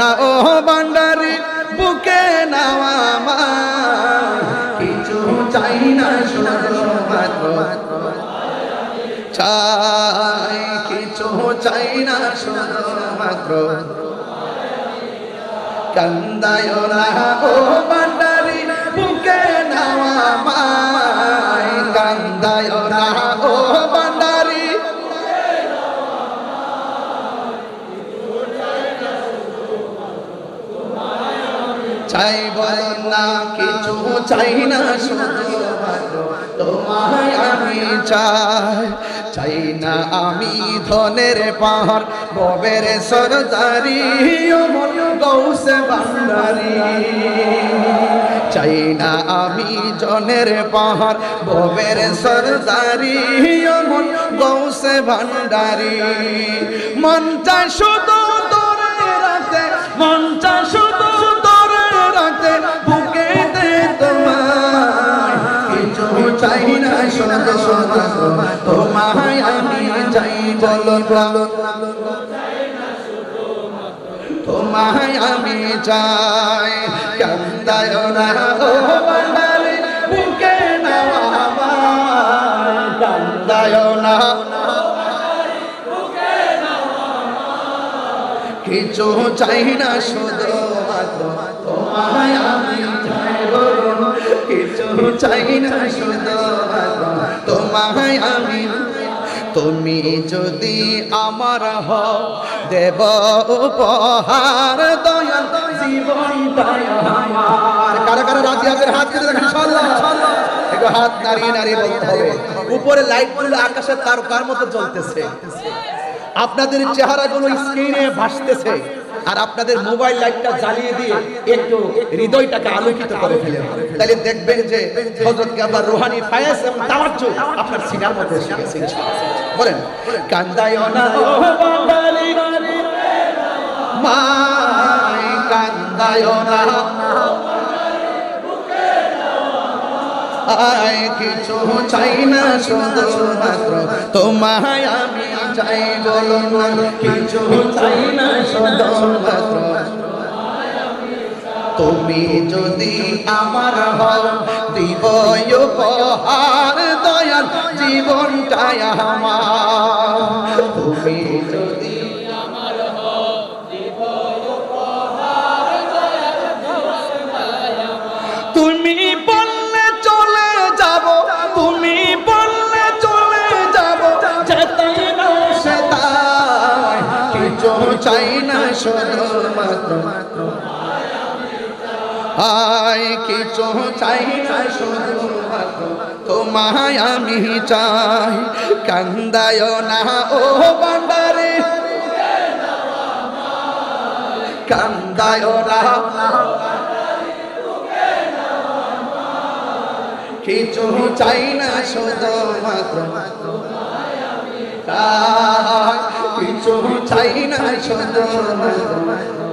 না ও বান্দারি। বুকে নাওয়া কিছু চাই না চাই, কিছু চাই না শুধু মাত্র কান্দায় না ও বান্দারি, বুকে নাওয়া কান্দায় না চাই বলেন না, কিছু চাই না, শুধু তোমায় আমি চাই চাই না আমি ধনের পাহাড়, ববের সরদারি গৌসে বান্দারি চাই না আমি জনের পাহাড়, ববের সরদারি গৌসে ভান্ডারি। মনটা শুধু চাই না শুধু শুধু তোমায় আমি চাই বলো বলো তোমায় আমি চাই কান্দায় না ও বান্দারে বুকে আমার কান্দায় না কিছু চাই না শুধু তোমায় চাই না তোমায় আমি। তুমি যদি আমার হও, দেব উপহার দয়াল জীবনটাই রাজি হাত তুলে দেখেন হাত বলতে হবে। উপরে লাইটগুলো আকাশের মতো জ্বলতেছে। আপনাদের চেহারাগুলো স্ক্রিনে ভাসতেছে। আর আপনাদের মোবাইল লাইটটা জ্বালিয়ে দিয়ে একটু হৃদয়টাকে আলোকিত করে ফেলে। তাহলে দেখবেন যে হযরত আবার রুহানি, ফায়াজ এবং তাওয়াজ্জু আপনার সিনার মধ্যে বলেন, কান্দায় না মাই কান্দায় না কিছু চাই না, শুধু মাত্র তোমায় আমি চাই, বলো কিছু চাই না, শুধু মাত্র। তুমি যদি আমার হও দিব উপহার, দয়াল জীবনটাই আমার। তুমি যদি চাই না শুধু মাত্র। আয়, কিছু চাই না শুধু মাত্র। তোমায় আমি চাই। কান্দায় না, ও বান্দারে। কান্দায় না। কিছু চাই না শুধু মাত্র। কিছু চাই না মাত্র